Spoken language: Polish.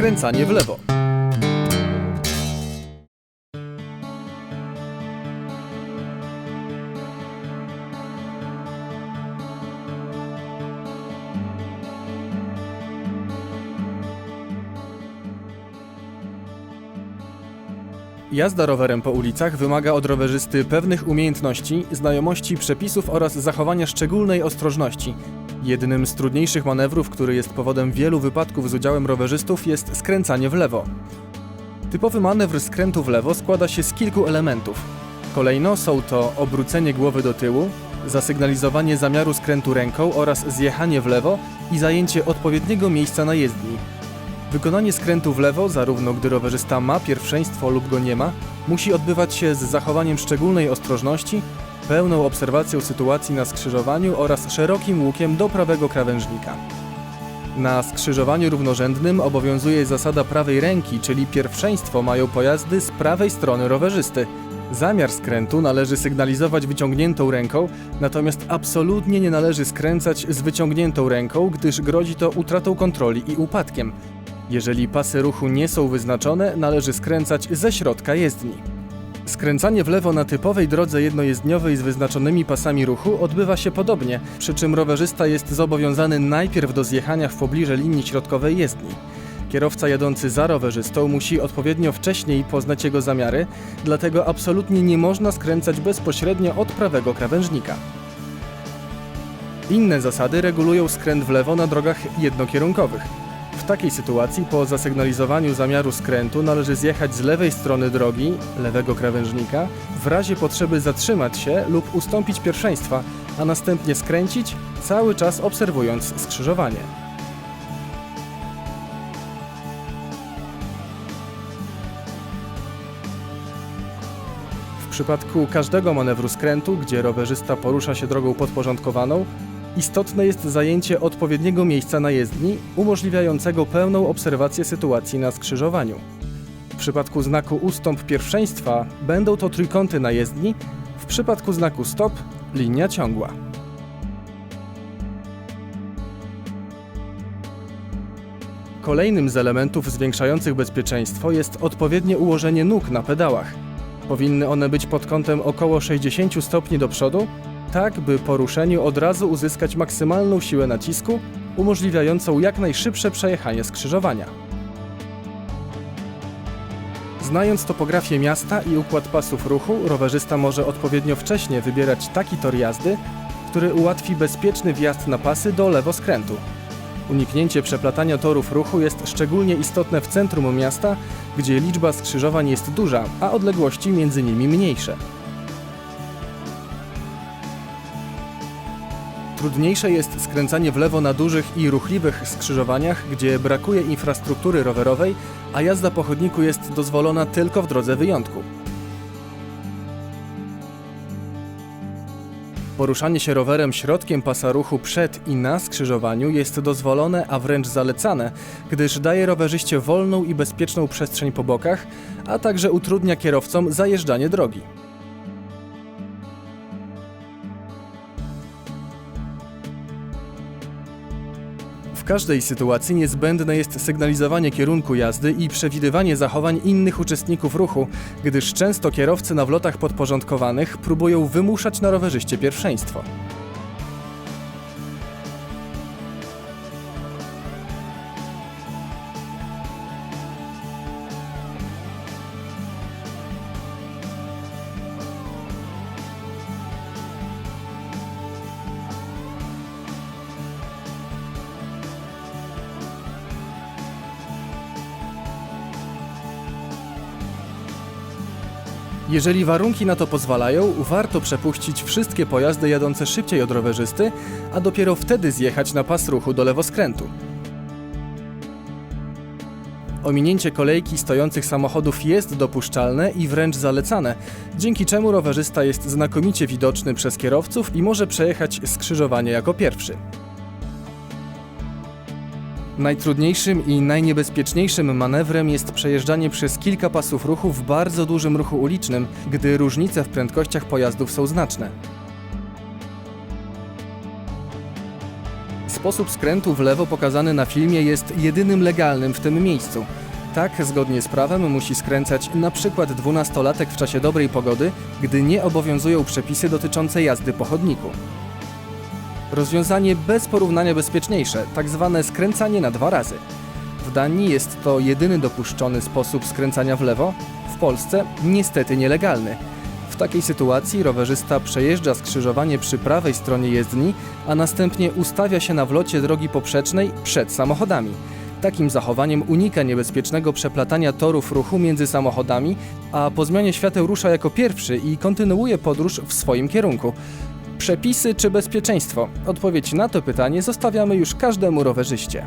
skręcanie w lewo. Jazda rowerem po ulicach wymaga od rowerzysty pewnych umiejętności, znajomości przepisów oraz zachowania szczególnej ostrożności. Jednym z trudniejszych manewrów, który jest powodem wielu wypadków z udziałem rowerzystów, jest skręcanie w lewo. Typowy manewr skrętu w lewo składa się z kilku elementów. Kolejno są to obrócenie głowy do tyłu, zasygnalizowanie zamiaru skrętu ręką oraz zjechanie w lewo i zajęcie odpowiedniego miejsca na jezdni. Wykonanie skrętu w lewo, zarówno gdy rowerzysta ma pierwszeństwo lub go nie ma, musi odbywać się z zachowaniem szczególnej ostrożności, pełną obserwacją sytuacji na skrzyżowaniu oraz szerokim łukiem do prawego krawężnika. Na skrzyżowaniu równorzędnym obowiązuje zasada prawej ręki, czyli pierwszeństwo mają pojazdy z prawej strony rowerzysty. Zamiar skrętu należy sygnalizować wyciągniętą ręką, natomiast absolutnie nie należy skręcać z wyciągniętą ręką, gdyż grozi to utratą kontroli i upadkiem. Jeżeli pasy ruchu nie są wyznaczone, należy skręcać ze środka jezdni. Skręcanie w lewo na typowej drodze jednojezdniowej z wyznaczonymi pasami ruchu odbywa się podobnie, przy czym rowerzysta jest zobowiązany najpierw do zjechania w pobliże linii środkowej jezdni. Kierowca jadący za rowerzystą musi odpowiednio wcześniej poznać jego zamiary, dlatego absolutnie nie można skręcać bezpośrednio od prawego krawężnika. Inne zasady regulują skręt w lewo na drogach jednokierunkowych. W takiej sytuacji po zasygnalizowaniu zamiaru skrętu należy zjechać z lewej strony drogi, lewego krawężnika, w razie potrzeby zatrzymać się lub ustąpić pierwszeństwa, a następnie skręcić, cały czas obserwując skrzyżowanie. W przypadku każdego manewru skrętu, gdzie rowerzysta porusza się drogą podporządkowaną, Istotne jest zajęcie odpowiedniego miejsca na jezdni, umożliwiającego pełną obserwację sytuacji na skrzyżowaniu. W przypadku znaku ustąp pierwszeństwa będą to trójkąty na jezdni, w przypadku znaku stop linia ciągła. Kolejnym z elementów zwiększających bezpieczeństwo jest odpowiednie ułożenie nóg na pedałach. Powinny one być pod kątem około 60 stopni do przodu tak by po ruszeniu od razu uzyskać maksymalną siłę nacisku, umożliwiającą jak najszybsze przejechanie skrzyżowania. Znając topografię miasta i układ pasów ruchu, rowerzysta może odpowiednio wcześnie wybierać taki tor jazdy, który ułatwi bezpieczny wjazd na pasy do lewoskrętu. Uniknięcie przeplatania torów ruchu jest szczególnie istotne w centrum miasta, gdzie liczba skrzyżowań jest duża, a odległości między nimi mniejsze. Trudniejsze jest skręcanie w lewo na dużych i ruchliwych skrzyżowaniach, gdzie brakuje infrastruktury rowerowej, a jazda po chodniku jest dozwolona tylko w drodze wyjątku. Poruszanie się rowerem środkiem pasa ruchu przed i na skrzyżowaniu jest dozwolone, a wręcz zalecane, gdyż daje rowerzyście wolną i bezpieczną przestrzeń po bokach, a także utrudnia kierowcom zajeżdżanie drogi. W każdej sytuacji niezbędne jest sygnalizowanie kierunku jazdy i przewidywanie zachowań innych uczestników ruchu, gdyż często kierowcy na wlotach podporządkowanych próbują wymuszać na rowerzyście pierwszeństwo. Jeżeli warunki na to pozwalają, warto przepuścić wszystkie pojazdy jadące szybciej od rowerzysty, a dopiero wtedy zjechać na pas ruchu do lewoskrętu. Ominięcie kolejki stojących samochodów jest dopuszczalne i wręcz zalecane, dzięki czemu rowerzysta jest znakomicie widoczny przez kierowców i może przejechać skrzyżowanie jako pierwszy. Najtrudniejszym i najniebezpieczniejszym manewrem jest przejeżdżanie przez kilka pasów ruchu w bardzo dużym ruchu ulicznym, gdy różnice w prędkościach pojazdów są znaczne. Sposób skrętu w lewo pokazany na filmie jest jedynym legalnym w tym miejscu. Tak, zgodnie z prawem musi skręcać na przykład dwunastolatek w czasie dobrej pogody, gdy nie obowiązują przepisy dotyczące jazdy po chodniku. Rozwiązanie bez porównania bezpieczniejsze, tak zwane skręcanie na dwa razy. W Danii jest to jedyny dopuszczony sposób skręcania w lewo, w Polsce niestety nielegalny. W takiej sytuacji rowerzysta przejeżdża skrzyżowanie przy prawej stronie jezdni, a następnie ustawia się na wlocie drogi poprzecznej przed samochodami. Takim zachowaniem unika niebezpiecznego przeplatania torów ruchu między samochodami, a po zmianie świateł rusza jako pierwszy i kontynuuje podróż w swoim kierunku. Przepisy czy bezpieczeństwo? Odpowiedź na to pytanie zostawiamy już każdemu rowerzyście.